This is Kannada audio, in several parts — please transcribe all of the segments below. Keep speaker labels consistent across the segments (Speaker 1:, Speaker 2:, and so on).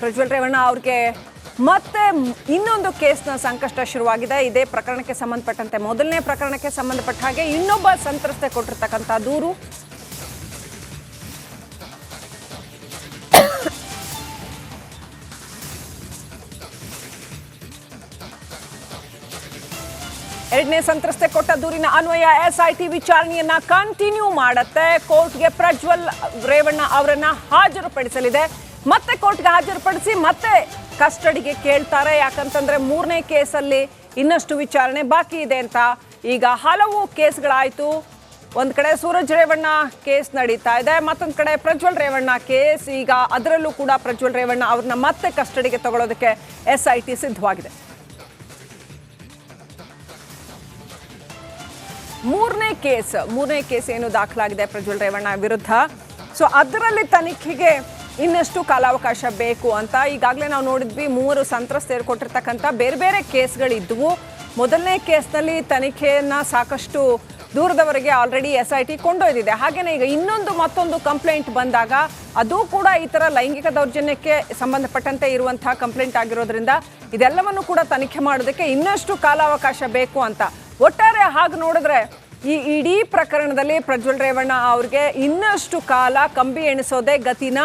Speaker 1: ಪ್ರಜ್ವಲ್ ರೇವಣ್ಣ ಅವ್ರಿಗೆ ಮತ್ತೆ ಇನ್ನೊಂದು ಕೇಸ್ನ ಸಂಕಷ್ಟ ಶುರುವಾಗಿದೆ. ಇದೇ ಪ್ರಕರಣಕ್ಕೆ ಸಂಬಂಧಪಟ್ಟಂತೆ ಮೊದಲನೇ ಪ್ರಕರಣಕ್ಕೆ ಸಂಬಂಧಪಟ್ಟ ಹಾಗೆ ಇನ್ನೊಬ್ಬ ಸಂತ್ರಸ್ತೆ ಕೊಟ್ಟಿರ್ತಕ್ಕಂಥ ದೂರು. ಎರಡನೇ ಸಂತ್ರಸ್ತೆ ಕೊಟ್ಟ ದೂರಿನ ಅನ್ವಯ ಎಸ್ಐಟಿ ವಿಚಾರಣೆಯನ್ನ ಕಂಟಿನ್ಯೂ ಮಾಡುತ್ತೆ. ಕೋರ್ಟ್ಗೆ ಪ್ರಜ್ವಲ್ ರೇವಣ್ಣ ಅವರನ್ನ ಹಾಜರುಪಡಿಸಲಿದೆ. ಮತ್ತೆ ಕೋರ್ಟ್ಗೆ ಹಾಜರುಪಡಿಸಿ ಮತ್ತೆ ಕಸ್ಟಡಿಗೆ ಕೇಳ್ತಾರೆ. ಯಾಕಂತಂದ್ರೆ ಮೂರನೇ ಕೇಸಲ್ಲಿ ಇನ್ನಷ್ಟು ವಿಚಾರಣೆ ಬಾಕಿ ಇದೆ ಅಂತ ಈಗ ಹಲವು ಕೇಸ್ಗಳಾಯಿತು. ಒಂದು ಕಡೆ ಸೂರಜ್ ರೇವಣ್ಣ ಕೇಸ್ ನಡೀತಾ ಇದೆ, ಮತ್ತೊಂದು ಕಡೆ ಪ್ರಜ್ವಲ್ ರೇವಣ್ಣ ಕೇಸ್. ಈಗ ಅದರಲ್ಲೂ ಕೂಡ ಪ್ರಜ್ವಲ್ ರೇವಣ್ಣ ಅವ್ರನ್ನ ಮತ್ತೆ ಕಸ್ಟಡಿಗೆ ತಗೊಳ್ಳೋದಕ್ಕೆ ಎಸ್ ಐ ಟಿ ಸಿದ್ಧವಾಗಿದೆ. ಮೂರನೇ ಕೇಸ್ ಮೂರನೇ ಕೇಸ್ ಏನು ದಾಖಲಾಗಿದೆ ಪ್ರಜ್ವಲ್ ರೇವಣ್ಣ ವಿರುದ್ಧ. ಸೊ ಅದರಲ್ಲಿ ತನಿಖೆಗೆ ಇನ್ನಷ್ಟು ಕಾಲಾವಕಾಶ ಬೇಕು ಅಂತ ಈಗಾಗಲೇ ನಾವು ನೋಡಿದ್ವಿ. ಮೂವರು ಸಂತ್ರಸ್ತೆಯರು ಕೊಟ್ಟಿರ್ತಕ್ಕಂಥ ಬೇರೆ ಬೇರೆ ಕೇಸ್ಗಳಿದ್ವು. ಮೊದಲನೇ ಕೇಸ್ನಲ್ಲಿ ತನಿಖೆಯನ್ನು ಸಾಕಷ್ಟು ದೂರದವರೆಗೆ ಆಲ್ರೆಡಿ ಎಸ್ ಐ ಟಿ ಕೊಂಡೊಯ್ದಿದೆ. ಹಾಗೆಯೇ ಈಗ ಇನ್ನೊಂದು ಮತ್ತೊಂದು ಕಂಪ್ಲೇಂಟ್ ಬಂದಾಗ ಅದು ಕೂಡ ಈ ಥರ ಲೈಂಗಿಕ ದೌರ್ಜನ್ಯಕ್ಕೆ ಸಂಬಂಧಪಟ್ಟಂತೆ ಇರುವಂತಹ ಕಂಪ್ಲೇಂಟ್ ಆಗಿರೋದ್ರಿಂದ ಇದೆಲ್ಲವನ್ನು ಕೂಡ ತನಿಖೆ ಮಾಡೋದಕ್ಕೆ ಇನ್ನಷ್ಟು ಕಾಲಾವಕಾಶ ಬೇಕು ಅಂತ. ಒಟ್ಟಾರೆ ಹಾಗೆ ನೋಡಿದ್ರೆ ಈ ಇಡೀ ಪ್ರಕರಣದಲ್ಲಿ ಪ್ರಜ್ವಲ್ ರೇವಣ್ಣ ಅವ್ರಿಗೆ ಇನ್ನಷ್ಟು ಕಾಲ ಕಂಬಿ ಎಣಿಸೋದೇ ಗತಿನ?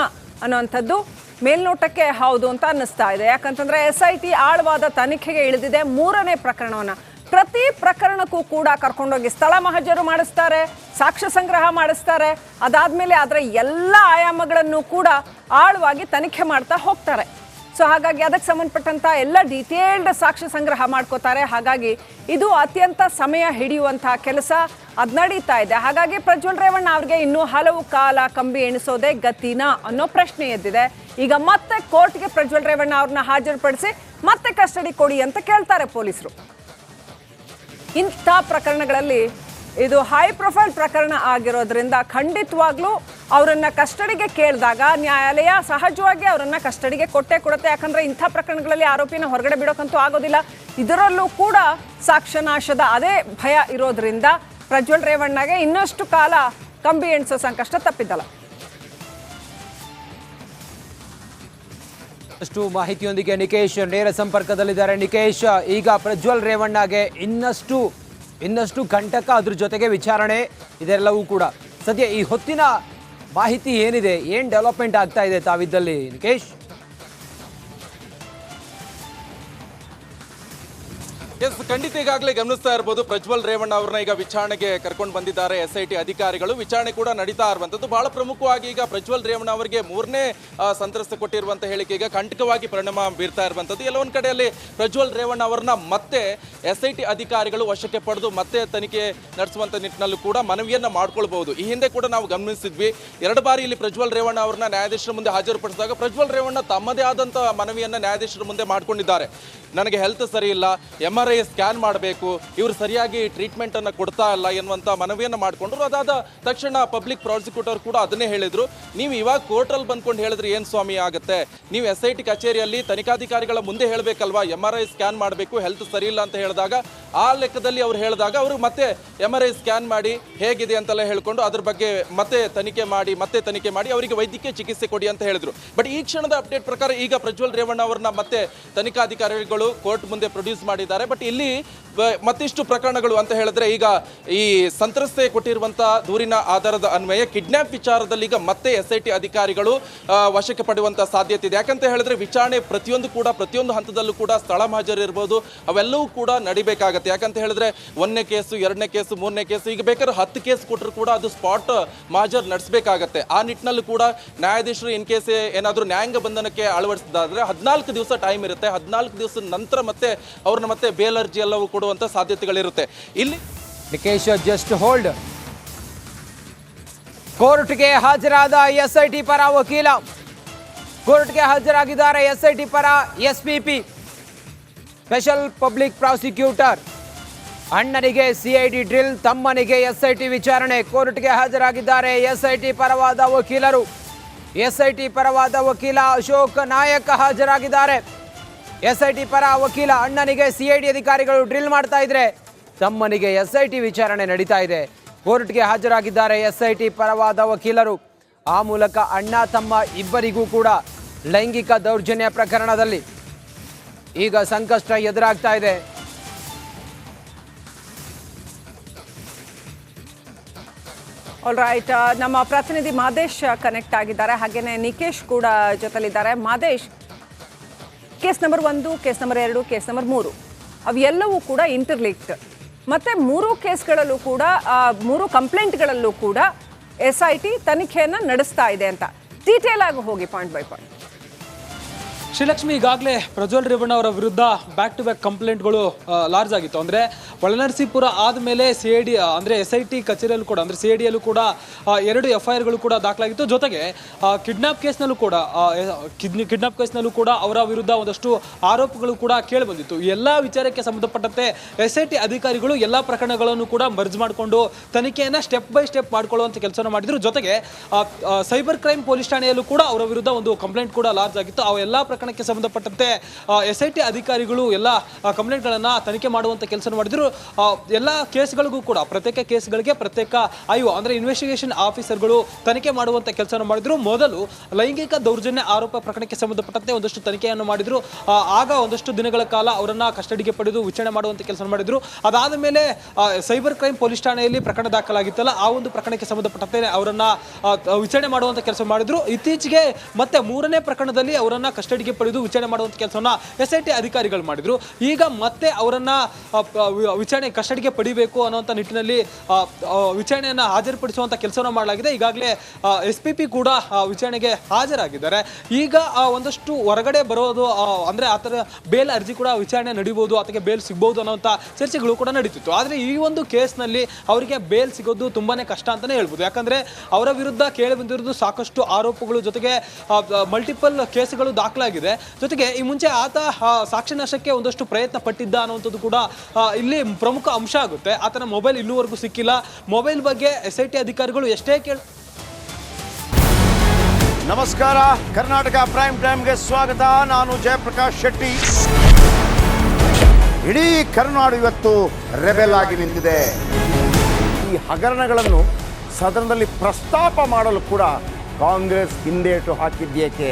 Speaker 1: ಅನ್ನೋಂಥದ್ದು ಮೇಲ್ನೋಟಕ್ಕೆ ಹೌದು ಅಂತ ಅನ್ನಿಸ್ತಾ ಇದೆ. ಯಾಕಂತಂದ್ರೆ ಎಸ್ ಐ ಟಿ ಆಳವಾದ ತನಿಖೆಗೆ ಇಳಿದಿದೆ. ಮೂರನೇ ಪ್ರಕರಣವನ್ನ ಪ್ರತಿ ಪ್ರಕರಣಕ್ಕೂ ಕೂಡ ಕರ್ಕೊಂಡೋಗಿ ಸ್ಥಳ ಮಹಜರು ಮಾಡಿಸ್ತಾರೆ, ಸಾಕ್ಷ್ಯ ಸಂಗ್ರಹ ಮಾಡಿಸ್ತಾರೆ. ಅದಾದಮೇಲೆ ಅದರ ಎಲ್ಲ ಆಯಾಮಗಳನ್ನು ಕೂಡ ಆಳವಾಗಿ ತನಿಖೆ ಮಾಡ್ತಾ ಹೋಗ್ತಾರೆ. ಸೊ ಹಾಗಾಗಿ ಅದಕ್ಕೆ ಸಂಬಂಧಪಟ್ಟಂತ ಎಲ್ಲ ಡೀಟೇಲ್ಡ್ ಸಾಕ್ಷ್ಯ ಸಂಗ್ರಹ ಮಾಡ್ಕೋತಾರೆ. ಹಾಗಾಗಿ ಇದು ಅತ್ಯಂತ ಸಮಯ ಹಿಡಿಯುವಂತಹ ಕೆಲಸ. ಅದ್ ನಡೀತಾ ಇದೆ. ಹಾಗಾಗಿ ಪ್ರಜ್ವಲ್ ರೇವಣ್ಣ ಅವ್ರಿಗೆ ಇನ್ನೂ ಹಲವು ಕಾಲ ಕಂಬಿ ಎಣಿಸೋದೇ ಗತಿನ ಅನ್ನೋ ಪ್ರಶ್ನೆ ಎದ್ದಿದೆ. ಈಗ ಮತ್ತೆ ಕೋರ್ಟ್ಗೆ ಪ್ರಜ್ವಲ್ ರೇವಣ್ಣ ಅವ್ರನ್ನ ಹಾಜರುಪಡಿಸಿ ಮತ್ತೆ ಕಸ್ಟಡಿ ಕೊಡಿ ಅಂತ ಕೇಳ್ತಾರೆ ಪೊಲೀಸರು. ಇಂಥ ಪ್ರಕರಣಗಳಲ್ಲಿ ಇದು ಹೈ ಪ್ರೊಫೈಲ್ ಪ್ರಕರಣ ಆಗಿರೋದ್ರಿಂದ ಖಂಡಿತವಾಗ್ಲೂ ಅವರನ್ನ ಕಸ್ಟಡಿಗೆ ಕೇಳಿದಾಗ ನ್ಯಾಯಾಲಯ ಸಹಜವಾಗಿ ಅವರನ್ನ ಕಸ್ಟಡಿಗೆ ಕೊಟ್ಟೆ ಕೊಡುತ್ತೆ. ಯಾಕಂದ್ರೆ ಇಂಥ ಪ್ರಕರಣಗಳಲ್ಲಿ ಆರೋಪಿನ ಹೊರಗಡೆ ಬಿಡೋಕ್ಕಂತೂ ಆಗೋದಿಲ್ಲ. ಇದರಲ್ಲೂ ಕೂಡ ಸಾಕ್ಷ್ಯನಾಶದ ಅದೇ ಭಯ ಇರೋದ್ರಿಂದ ಪ್ರಜ್ವಲ್ ರೇವಣ್ಣಗೆ ಇನ್ನಷ್ಟು ಕಾಲ ಕಂಬಿ ಎಣಿಸೋ ಸಂಕಷ್ಟ ತಪ್ಪಿದ್ದಲ್ಲ.
Speaker 2: ಅಷ್ಟು ಮಾಹಿತಿಯೊಂದಿಗೆ ನಿಕೇಶ್ ನೇರ ಸಂಪರ್ಕದಲ್ಲಿದ್ದಾರೆ. ನಿಕೇಶ್, ಈಗ ಪ್ರಜ್ವಲ್ ರೇವಣ್ಣಗೆ ಇನ್ನಷ್ಟು ಇನ್ನಷ್ಟು ಕಂಟಕ ಅದ್ರ ಜೊತೆಗೆ ವಿಚಾರಣೆ ಇದೆಲ್ಲವೂ ಕೂಡ. ಸದ್ಯ ಈ ಹೊತ್ತಿನ ಮಾಹಿತಿ ಏನಿದೆ? ಏನು ಡೆವಲಪ್ಮೆಂಟ್ ಆಗ್ತಾ ಇದೆ ತಾವಿದ್ದಲ್ಲಿ, ನಿಕೇಶ್?
Speaker 3: ಎಸ್ ಖಂಡಿತ ಈಗಾಗಲೇ ಗಮನಿಸ್ತಾ ಇರ್ಬೋದು. ಪ್ರಜ್ವಲ್ ರೇವಣ್ಣ ಅವ್ರನ್ನ ಈಗ ವಿಚಾರಣೆಗೆ ಕರ್ಕೊಂಡು ಬಂದಿದ್ದಾರೆ ಎಸ್ ಐ ಟಿ ಅಧಿಕಾರಿಗಳು. ವಿಚಾರಣೆ ಕೂಡ ನಡೀತಾ ಇರುವಂತದ್ದು ಬಹಳ ಪ್ರಮುಖವಾಗಿ ಈಗ ಪ್ರಜ್ವಲ್ ರೇವಣ್ಣ ಅವರಿಗೆ ಮೂರನೇ ಸಂತ್ರಸ್ತ ಕೊಟ್ಟಿರುವಂಥ ಹೇಳಿಕೆ ಈಗ ಕಂಟಕವಾಗಿ ಪರಿಣಾಮ ಬೀರ್ತಾ ಇರುವಂತದ್ದು ಎಲ್ಲ ಕಡೆಯಲ್ಲಿ ಪ್ರಜ್ವಲ್ ರೇವಣ್ಣ ಅವರನ್ನ ಮತ್ತೆ ಎಸ್ ಐ ಟಿ ಅಧಿಕಾರಿಗಳು ವಶಕ್ಕೆ ಪಡೆದು ಮತ್ತೆ ತನಿಖೆ ನಡೆಸುವಂತ ನಿಟ್ಟಿನಲ್ಲೂ ಕೂಡ ಮನವಿಯನ್ನ ಮಾಡಿಕೊಳ್ಳಬಹುದು ಈ ಹಿಂದೆ ಕೂಡ ನಾವು ಗಮನಿಸಿದ್ವಿ. ಎರಡು ಬಾರಿ ಇಲ್ಲಿ ಪ್ರಜ್ವಲ್ ರೇವಣ್ಣ ಅವರನ್ನ ನ್ಯಾಯಾಧೀಶರ ಮುಂದೆ ಹಾಜರುಪಡಿಸಿದಾಗ ಪ್ರಜ್ವಲ್ ರೇವಣ್ಣ ತಮ್ಮದೇ ಆದಂತ ಮನವಿಯನ್ನ ನ್ಯಾಯಾಧೀಶರ ಮುಂದೆ ಮಾಡಿಕೊಂಡಿದ್ದಾರೆ. ನನಗೆ ಹೆಲ್ತ್ ಸರಿ ಇಲ್ಲ ಎಂ ಆರ್ ಐ ಸ್ಕ್ಯಾನ್ ಮಾಡಬೇಕು, ಇವರು ಸರಿಯಾಗಿ ಟ್ರೀಟ್ಮೆಂಟ್ ಅನ್ನ ಕೊಡ್ತಾ ಇಲ್ಲ ಎನ್ನುವಂತ ಮನವಿಯನ್ನು ಮಾಡಿಕೊಂಡ್ರು. ಅದಾದ ತಕ್ಷಣ ಪಬ್ಲಿಕ್ ಪ್ರಾಸಿಕ್ಯೂಟರ್ ಕೂಡ ಅದನ್ನೇ ಹೇಳಿದ್ರು. ನೀವು ಇವಾಗ ಕೋರ್ಟಲ್ಲಿ ಬಂದ್ಕೊಂಡು ಹೇಳಿದ್ರೆ ಏನ್ ಸ್ವಾಮಿ ಆಗುತ್ತೆ? ನೀವು ಎಸ್ ಐ ಟಿ ಕಚೇರಿಯಲ್ಲಿ ತನಿಖಾಧಿಕಾರಿಗಳ ಮುಂದೆ ಹೇಳಬೇಕಲ್ವಾ? ಎಂ ಆರ್ ಐ ಸ್ಕ್ಯಾನ್ ಮಾಡಬೇಕು, ಹೆಲ್ತ್ ಸರಿ ಇಲ್ಲ ಅಂತ ಹೇಳಿದಾಗ, ಆ ಲೆಕ್ಕದಲ್ಲಿ ಅವ್ರು ಹೇಳಿದಾಗ ಅವರು ಮತ್ತೆ ಎಂ ಆರ್ ಐ ಸ್ಕ್ಯಾನ್ ಮಾಡಿ ಹೇಗಿದೆ ಅಂತೆಲ್ಲ ಹೇಳ್ಕೊಂಡು ಅದ್ರ ಬಗ್ಗೆ ಮತ್ತೆ ತನಿಖೆ ಮಾಡಿ, ಮತ್ತೆ ತನಿಖೆ ಮಾಡಿ ಅವರಿಗೆ ವೈದ್ಯಕೀಯ ಚಿಕಿತ್ಸೆ ಕೊಡಿ ಅಂತ ಹೇಳಿದ್ರು. ಬಟ್ ಈ ಕ್ಷಣದ ಅಪ್ಡೇಟ್ ಪ್ರಕಾರ ಈಗ ಪ್ರಜ್ವಲ್ ರೇವಣ್ಣ ಅವ್ರನ್ನ ಮತ್ತೆ ತನಿಖಾಧಿಕಾರಿಗಳು ಕೋರ್ಟ್ ಮುಂದೆ ಪ್ರೊಡ್ಯೂಸ್ ಮಾಡಿದ್ದಾರೆ. ಬಟ್ ಇಲ್ಲಿ ಮತ್ತಿಷ್ಟು ಪ್ರಕರಣಗಳು ಅಂತ ಹೇಳಿದ್ರೆ ಈಗ ಈ ಸಂತ್ರಸ್ತೆ ಕೊಟ್ಟಿರುವಂತಹ ದೂರಿನ ಆಧಾರದ ಅನ್ವಯ ಕಿಡ್ನಾಪ್ ವಿಚಾರದಲ್ಲಿ ಈಗ ಮತ್ತೆ ಎಸ್ ಅಧಿಕಾರಿಗಳು ವಶಕ್ಕೆ ಪಡೆಯುವಂತ ಸಾಧ್ಯತೆ ಇದೆ. ಯಾಕಂತ ಹೇಳಿದ್ರೆ ವಿಚಾರಣೆ ಪ್ರತಿಯೊಂದು ಕೂಡ, ಪ್ರತಿಯೊಂದು ಹಂತದಲ್ಲೂ ಕೂಡ ಸ್ಥಳ ಹಾಜರಿರ್ಬೋದು ಅವೆಲ್ಲವೂ ಕೂಡ ನಡಿಬೇಕಾಗತ್ತೆ. ಯಾಕಂತ ಹೇಳಿದ್ರೆ ಒಂದನೇ ಕೇಸು, ಎರಡನೇ ಕೇಸು, ಮೂರನೇ ಕೇಸು, ಈಗ ಬೇಕಾದ್ರೆ ಹತ್ತು ಕೇಸ್ ಕೊಟ್ಟರು ಕೂಡ ಅದು ಸ್ಪಾಟ್ ಮಾಜರ್ ನಡೆಸಬೇಕಾಗತ್ತೆ. ಆ ನಿಟ್ಟಿನಲ್ಲೂ ಕೂಡ ನ್ಯಾಯಾಧೀಶರು ಇನ್ ಕೇಸ್ ಏನಾದರೂ ನ್ಯಾಯಾಂಗ ಬಂಧನಕ್ಕೆ ಅಳವಡಿಸಿದಾದ್ರೆ ಹದಿನಾಲ್ಕು ದಿವಸ ಟೈಮ್ ಇರುತ್ತೆ. ಹದಿನಾಲ್ಕು ದಿವಸದ ನಂತರ ಮತ್ತೆ ಅವ್ರನ್ನ ಮತ್ತೆ ಬೇಲ್ ಅರ್ಜಿ ಎಲ್ಲವೂ ಕೊಡುವಂಥ ಸಾಧ್ಯತೆಗಳಿರುತ್ತೆ. ಇಲ್ಲಿ
Speaker 2: ನಿಕೇಶ್ ಜಸ್ಟ್ ಹೋಲ್ಡ್ ಕೋರ್ಟ್ಗೆ ಹಾಜರಾದ ಎಸ್ಐಟಿ ಪರ ವಕೀಲ. ಕೋರ್ಟ್ಗೆ ಹಾಜರಾಗಿದ್ದಾರೆ ಎಸ್ಐಟಿ ಪರ S P P special public prosecutor. ಅಣ್ಣನಿಗೆ ಸಿಐಡಿ ಡ್ರಿಲ್, ತಮ್ಮನಿಗೆ ಎಸ್ಐಟಿ ವಿಚಾರಣೆ, ಕೋರ್ಟ್ಗೆ ಹಾಜರಾಗಿದ್ದಾರೆ ಎಸ್ಐಟಿ ಪರವಾದ ವಕೀಲರು. ಎಸ್ಐಟಿ ಪರವಾದ ವಕೀಲ ಅಶೋಕ್ ನಾಯಕ್ ಹಾಜರಾಗಿದ್ದಾರೆ. ಎಸ್ಐಟಿ ಪರ ವಕೀಲ ಅಣ್ಣನಿಗೆ ಸಿಐಡಿ ಅಧಿಕಾರಿಗಳು ಡ್ರಿಲ್ ಮಾಡ್ತಾ ಇದ್ರೆ, ತಮ್ಮನಿಗೆ ಎಸ್ಐಟಿ ವಿಚಾರಣೆ ನಡೀತಾ ಇದೆ. ಕೋರ್ಟ್ಗೆ ಹಾಜರಾಗಿದ್ದಾರೆ ಎಸ್ಐಟಿ ಪರವಾದ ವಕೀಲರು. ಆ ಮೂಲಕ ಅಣ್ಣ ತಮ್ಮ ಇಬ್ಬರಿಗೂ ಕೂಡ ಲೈಂಗಿಕ ದೌರ್ಜನ್ಯ ಪ್ರಕರಣದಲ್ಲಿ ಈಗ ಸಂಕಷ್ಟ ಎದುರಾಗ್ತಾ ಇದೆ.
Speaker 1: ಆಲ್ ರೈಟ್ ನಮ್ಮ ಪ್ರತಿನಿಧಿ ಮಾದೇಶ್ ಕನೆಕ್ಟ್ ಆಗಿದ್ದಾರೆ. ಹಾಗೇನೆ ನಿಕೇಶ್ ಕೂಡ ಜೊತೆಲಿದ್ದಾರೆ. ಮಾದೇಶ್ ಕೇಸ್ ನಂಬರ್ ಒಂದು ಕೇಸ್ ನಂಬರ್ ಎರಡು ಕೇಸ್ ನಂಬರ್ ಮೂರು. ಅವೆಲ್ಲವೂ ಕೂಡ ಇಂಟರ್ಲಿಕ್ಟ್ ಮತ್ತೆ ಮೂರು ಕೇಸ್ಗಳಲ್ಲೂ ಕೂಡ ಮೂರು ಕಂಪ್ಲೇಂಟ್ಗಳಲ್ಲೂ ಕೂಡ ಎಸ್ ಐ ಟಿ ತನಿಖೆಯನ್ನು ನಡೆಸ್ತಾ ಇದೆ ಅಂತ. ಡೀಟೇಲ್ ಆಗಿ ಹೋಗಿ ಪಾಯಿಂಟ್ ಬೈ ಪಾಯಿಂಟ್
Speaker 4: ಶ್ರೀಲಕ್ಷ್ಮಿ ಈಗಾಗಲೇ ಪ್ರಜ್ವಲ್ ರೇವಣ್ಣ ಅವರ ವಿರುದ್ಧ ಬ್ಯಾಕ್ ಟು ಬ್ಯಾಕ್ ಕಂಪ್ಲೇಂಟ್ಗಳು ಲಾರ್ಜ್ ಆಗಿತ್ತು. ಅಂದರೆ ಒಳನರಸೀಪುರ ಆದಮೇಲೆ ಸಿ ಐ ಡಿ ಅಂದರೆ ಎಸ್ ಐ ಟಿ ಕಚೇರಿಯಲ್ಲೂ ಕೂಡ, ಅಂದರೆ ಸಿ ಐ ಡಿಯಲ್ಲೂ ಕೂಡ ಎರಡು ಎಫ್ ಐ ಆರ್ಗಳು ಕೂಡ ದಾಖಲಾಗಿತ್ತು. ಜೊತೆಗೆ ಕಿಡ್ನಾಪ್ ಕೇಸ್ನಲ್ಲೂ ಕೂಡ ಕಿಡ್ನಿ ಕಿಡ್ನಾಪ್ ಕೇಸ್ನಲ್ಲೂ ಕೂಡ ಅವರ ವಿರುದ್ಧ ಒಂದಷ್ಟು ಆರೋಪಗಳು ಕೂಡ ಕೇಳಿಬಂದಿತ್ತು ಎಲ್ಲ ವಿಚಾರಕ್ಕೆ ಸಂಬಂಧಪಟ್ಟಂತೆ ಎಸ್ ಐ ಟಿ ಅಧಿಕಾರಿಗಳು ಎಲ್ಲ ಪ್ರಕರಣಗಳನ್ನು ಕೂಡ ಮರ್ಜ್ ಮಾಡಿಕೊಂಡು ತನಿಖೆಯನ್ನು ಸ್ಟೆಪ್ ಬೈ ಸ್ಟೆಪ್ ಮಾಡ್ಕೊಳ್ಳುವಂಥ ಕೆಲಸವನ್ನು ಮಾಡಿದ್ರು. ಜೊತೆಗೆ ಸೈಬರ್ ಕ್ರೈಮ್ ಪೊಲೀಸ್ ಠಾಣೆಯಲ್ಲೂ ಕೂಡ ಅವರ ವಿರುದ್ಧ ಒಂದು ಕಂಪ್ಲೇಂಟ್ ಕೂಡ ಲಾರ್ಜ್ ಆಗಿತ್ತು. ಆ ಎಲ್ಲ ಪ್ರಕರಣಕ್ಕೆ ಸಂಬಂಧಪಟ್ಟಂತೆ ಎಸ್ ಐ ಟಿ ಅಧಿಕಾರಿಗಳು ಎಲ್ಲ ಕಂಪ್ಲೇಂಟ್ಗಳನ್ನು ತನಿಖೆ ಮಾಡುವಂಥ ಕೆಲಸ ಮಾಡಿದ್ರು. ಎಲ್ಲ ಕೇಸ್ಗಳಿಗೂ ಕೂಡ, ಪ್ರತ್ಯೇಕ ಕೇಸ್ಗಳಿಗೆ ಪ್ರತ್ಯೇಕ ಐ ಅಂದರೆ ಇನ್ವೆಸ್ಟಿಗೇಷನ್ ಆಫೀಸರ್ಗಳು ತನಿಖೆ ಮಾಡುವಂಥ ಕೆಲಸವನ್ನು ಮಾಡಿದ್ರು. ಮೊದಲು ಲೈಂಗಿಕ ದೌರ್ಜನ್ಯ ಆರೋಪ ಪ್ರಕರಣಕ್ಕೆ ಸಂಬಂಧಪಟ್ಟಂತೆ ಒಂದಷ್ಟು ತನಿಖೆಯನ್ನು ಮಾಡಿದ್ರು. ಆಗ ಒಂದಷ್ಟು ದಿನಗಳ ಕಾಲ ಅವರನ್ನ ಕಸ್ಟಡಿಗೆ ಪಡೆದು ವಿಚಾರಣೆ ಮಾಡುವಂಥ ಕೆಲಸ ಮಾಡಿದ್ರು. ಅದಾದ ಮೇಲೆ ಸೈಬರ್ ಕ್ರೈಮ್ ಪೊಲೀಸ್ ಠಾಣೆಯಲ್ಲಿ ಪ್ರಕರಣ ದಾಖಲಾಗಿತ್ತಲ್ಲ, ಆ ಒಂದು ಪ್ರಕರಣಕ್ಕೆ ಸಂಬಂಧಪಟ್ಟಂತೆ ಅವರನ್ನ ವಿಚಾರಣೆ ಮಾಡುವಂಥ ಕೆಲಸ ಮಾಡಿದ್ರು. ಇತ್ತೀಚೆಗೆ ಮತ್ತೆ ಮೂರನೇ ಪ್ರಕರಣದಲ್ಲಿ ಅವರನ್ನ ಕಸ್ಟಡಿಗೆ ಪಡೆದು ವಿಚಾರಣೆ ಮಾಡುವಂಥ ಕೆಲಸವನ್ನ ಎಸ್ ಐ ಟಿ ಅಧಿಕಾರಿಗಳು ಮಾಡಿದ್ರು. ಈಗ ಮತ್ತೆ ಅವರನ್ನ ಆ, ವಿಚಾರಣೆ ಕಸ್ಟಡಿಗೆ ಪಡಿಬೇಕು ಅನ್ನೋಂಥ ನಿಟ್ಟಿನಲ್ಲಿ ವಿಚಾರಣೆಯನ್ನು ಆ, ಹಾಜರುಪಡಿಸುವಂಥ ಕೆಲಸವನ್ನ ಮಾಡಲಾಗಿದೆ. ಈಗಾಗಲೇ ಎಸ್ ಕೂಡ ವಿಚಾರಣೆಗೆ ಹಾಜರಾಗಿದ್ದಾರೆ. ಈಗ ಆ, ಒಂದಷ್ಟು ಹೊರಗಡೆ ಬರೋದು ಆ, ಅಂದ್ರೆ ಆತರ ಬೇಲ್ ಅರ್ಜಿ ಕೂಡ ವಿಚಾರಣೆ ನಡೀಬಹುದು ಆತಗೆ ಬೇಲ್ ಸಿಗ್ಬೋದು ಅನ್ನೋಂಥ ಚರ್ಚೆಗಳು ಕೂಡ ನಡೀತಿತ್ತು. ಆದರೆ ಈ ಒಂದು ಕೇಸ್ನಲ್ಲಿ ಅವರಿಗೆ ಬೇಲ್ ಸಿಗೋದು ತುಂಬಾನೇ ಕಷ್ಟ ಅಂತಾನೆ ಹೇಳ್ಬೋದು. ಯಾಕಂದ್ರೆ ಅವರ ವಿರುದ್ಧ ಕೇಳಿ ಬಂದಿರೋದು ಸಾಕಷ್ಟು ಆರೋಪಗಳು ಜೊತೆಗೆ ಮಲ್ಟಿಪಲ್ ಕೇಸ್ಗಳು ದಾಖಲಾಗಿದೆ. ಜೊತೆಗೆ ಈ ಮುಂಚೆ ಆತ ಸಾಕ್ಷಿ ನಾಶಕ್ಕೆ ಒಂದಷ್ಟು ಪ್ರಯತ್ನ ಪಟ್ಟಿದ್ದ ಅನ್ನುವಂಥದ್ದು ಕೂಡ ಇಲ್ಲಿ ಪ್ರಮುಖ ಅಂಶ ಆಗುತ್ತೆ. ಆತನ ಮೊಬೈಲ್ ಇಲ್ಲಿವರೆಗೂ ಸಿಕ್ಕಿಲ್ಲ. ಮೊಬೈಲ್ ಬಗ್ಗೆ ಎಸ್ ಐ ಟಿ ಅಧಿಕಾರಿಗಳು ಎಷ್ಟೇ ಕೇಳಿ
Speaker 5: ನಮಸ್ಕಾರ. ಕರ್ನಾಟಕ ಪ್ರೈಮ್ ಟೈಮ್ಗೆ ಸ್ವಾಗತ. ನಾನು ಜಯಪ್ರಕಾಶ್ ಶೆಟ್ಟಿ. ಇಡೀ ಕರ್ನಾಡು ಇವತ್ತು ರೆಬೆಲ್ ಆಗಿ ನಿಂತಿದೆ. ಈ ಹಗರಣಗಳನ್ನು ಸದನದಲ್ಲಿ ಪ್ರಸ್ತಾಪ ಮಾಡಲು ಕೂಡ ಕಾಂಗ್ರೆಸ್ ಹಿಂದೇಟು ಹಾಕಿದ್ದೇಕೆ